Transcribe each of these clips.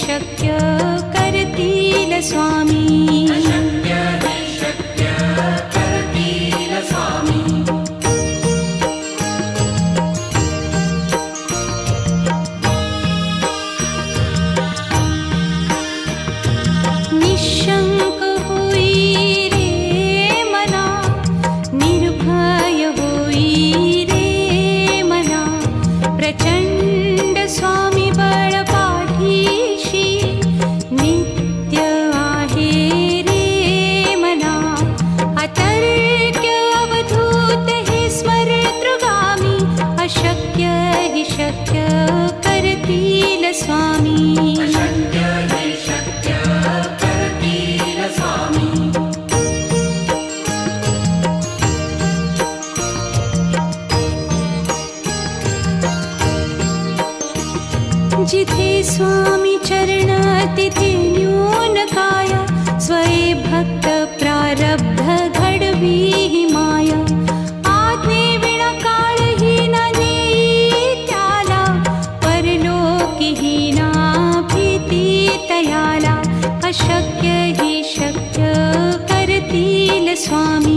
शक्य करतील स्वामी. जिथे स्वामी चरण तिथे न्यून काया स्वये भक्त प्रारब्ध घडवी हि माया. आज्ञे विणा काळही न त्याला परलोकही ना भीती तयाला अशक्य ही शक्य करतील स्वामी.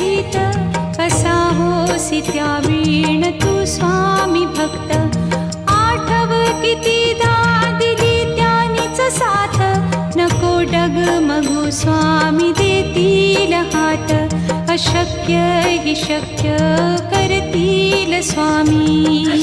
सहित कसा होसी त्या वीण तू स्वामी भक्त? आठव कितीदा दिली त्यानीच साथ? नको डग स्वामी देतील हात. अशक्य हि शक्य करतील स्वामी.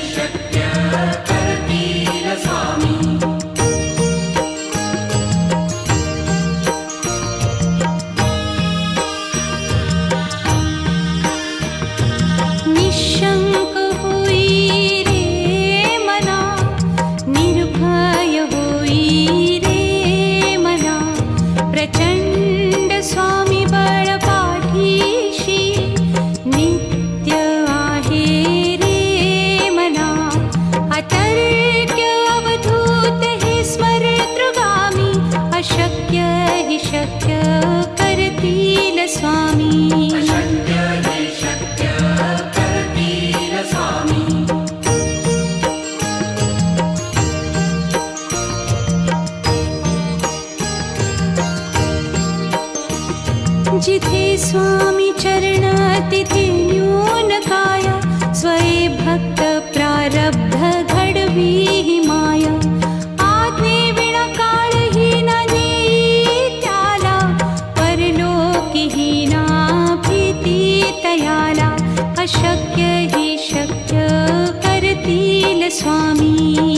तयाला अशक्य ही शक्य करतील स्वामी.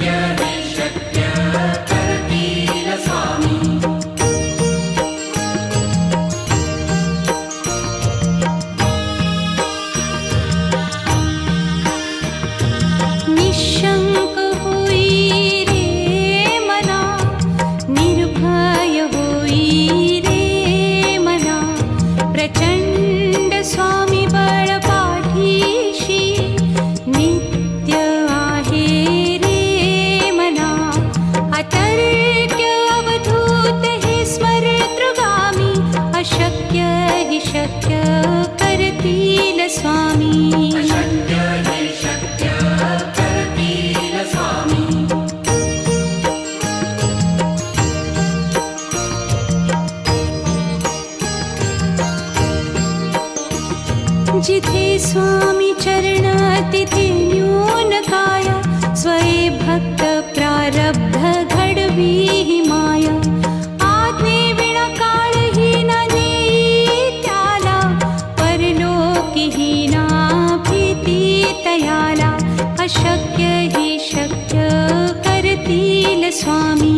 जिथे स्वामी चरण तिथे न्यून काय स्वये भक्त प्रारब्ध घडवी माया। आज्ञे विणा काळही न नेई त्याला ना अशक्य हि शक्य करतील स्वामी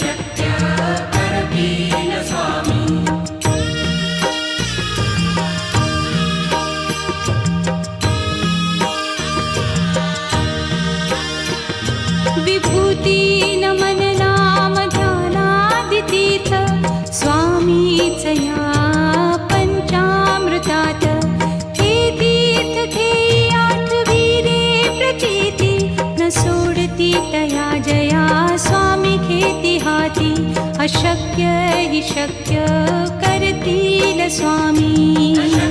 शक्य ही हे तीर्थ प्रचेति न तया जया स्वामी खेती अशक्य शक्य करती न स्वामी।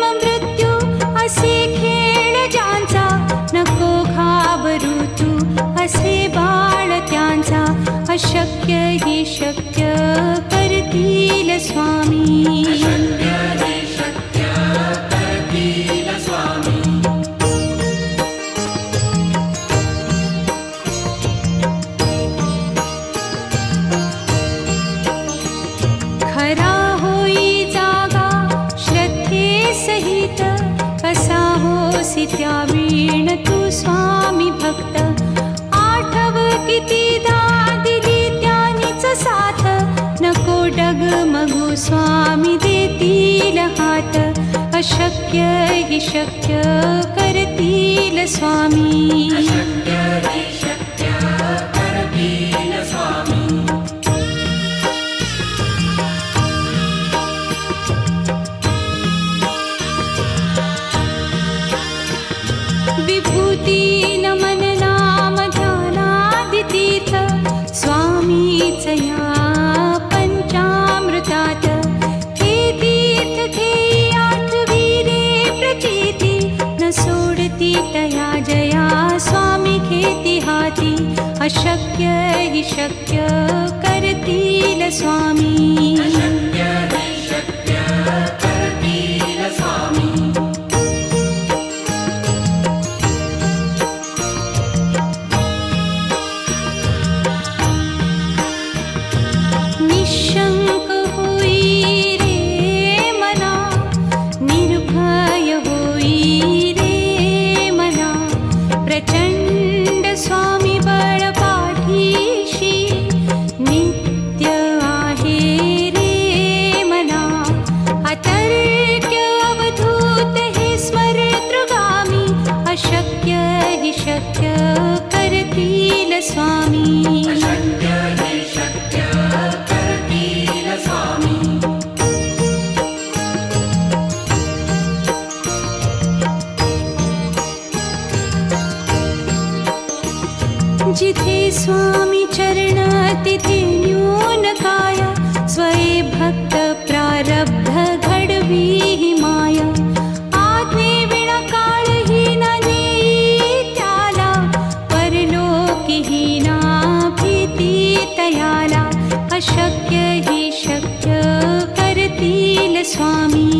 अशक्य ही शक्य अशक्य हि शक्य करतील स्वामी। अशक्य हि शक्य करतील स्वामी। जिते स्वामी चरणातिथिन्यूनकाय स्वये भक्त प्रारब्ध घडवीः माया। आत्मेव नीत्याला परलोकिहीनाप्रति तयाला अशक्य हि शक्य करतील स्वामी।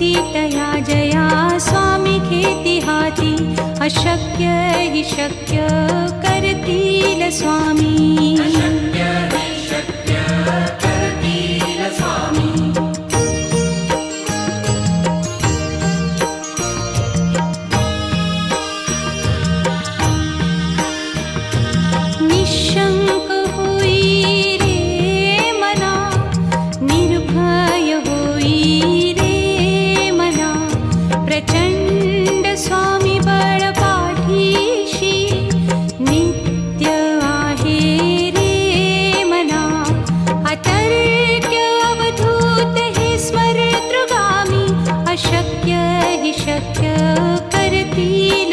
सोडती तया जया स्वामी खेती हाती। अशक्य हि शक्य करतील स्वामी।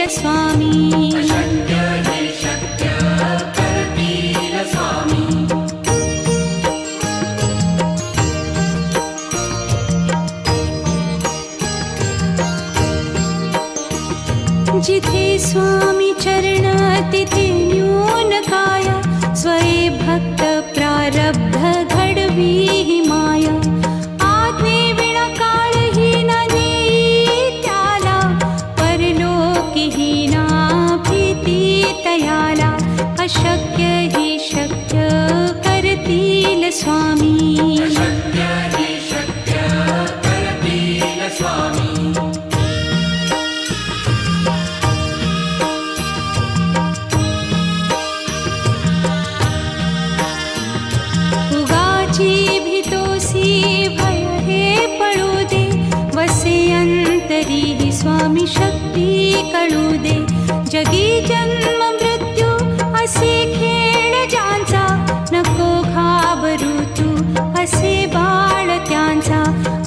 स्वामी शक्य